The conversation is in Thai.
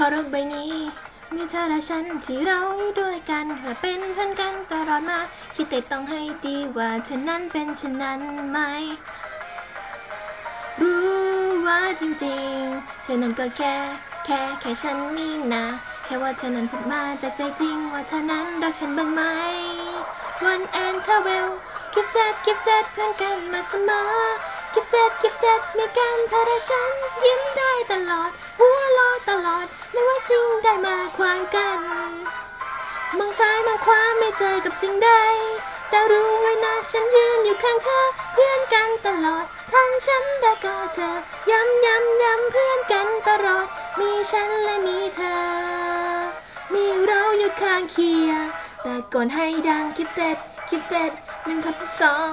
ราะโลกใบนี้ มีเธอและฉันที่เราอยู่ด้วยกันและเป็นเพื่อนกันตลอดมาคิดแต่ต้องให้ดีว่าเธอนั้นเป็นเช่นนั้นไหม รู้ว่าจริงๆเธอนั้นก็แค่แค่แค่ฉันนี่นะแค่ว่าเธอนั้นพูดมาจากใจจริงว่าเธอนั้นรักฉันบ้างไหม One and twelve คิดเจ็ดคิดเจ็ดเพื่อนกันมาเสมอคิดเจ็ดคิดเจ็ดมีกันเธอและฉันยิ้มได้ตลอดหัวล ด ไม่ว่าสิ่งใดมาขวางกัน มองซ้ายมองขวาไม่เจอกับสิ่งใด แต่รู้ไว้นะฉันยืนอยู่ข้างเธอ เพื่อนกันตลอด ทั้งฉันและก็เธอ ย้ำย้ำย้ำเพื่อนกันตลอด มีฉันและมีเธอ มีเราอยู่ข้างเคียงแต่ก่อนให้ดังคิดเด็ดคิดเด็ดหนึ่งทับสอง